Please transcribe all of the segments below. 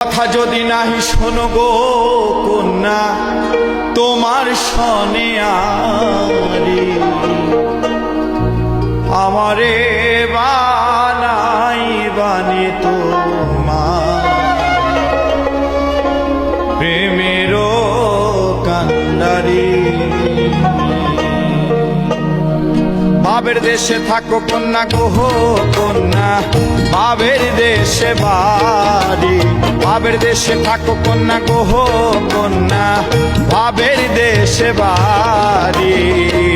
কথা যদি নাহি শোনো গো কন্যা তোমার আরে আমারে বানাই বানি তোমার বাবের দেশে থাকো, কন্যা গোহ কন্যা। বাবের দেশে বাড়ি। বাবের দেশে থাকো, কন্যা গোহ কন্যা। বাবের দেশে বাড়ি।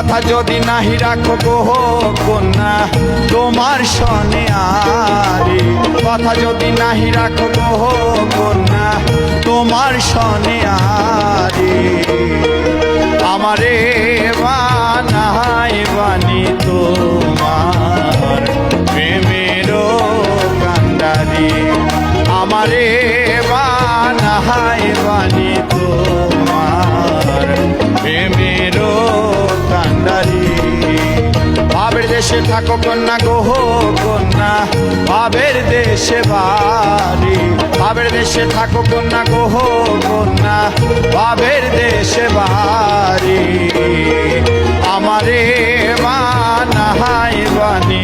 কথা যদি নাহি রাখো গো কন্যা, তোমার সনে আরে। কথা যদি নাহি রাখো গো কন্যা, তোমার সনে আরে দেশে থাকো কন্যা গোহ কন্যা। বাবের দেশে বাড়ি। বাবের দেশে থাকো কন্যা গোহ কন্যা। বাবের দেশে বাড়ি। আমারে বানাই বানি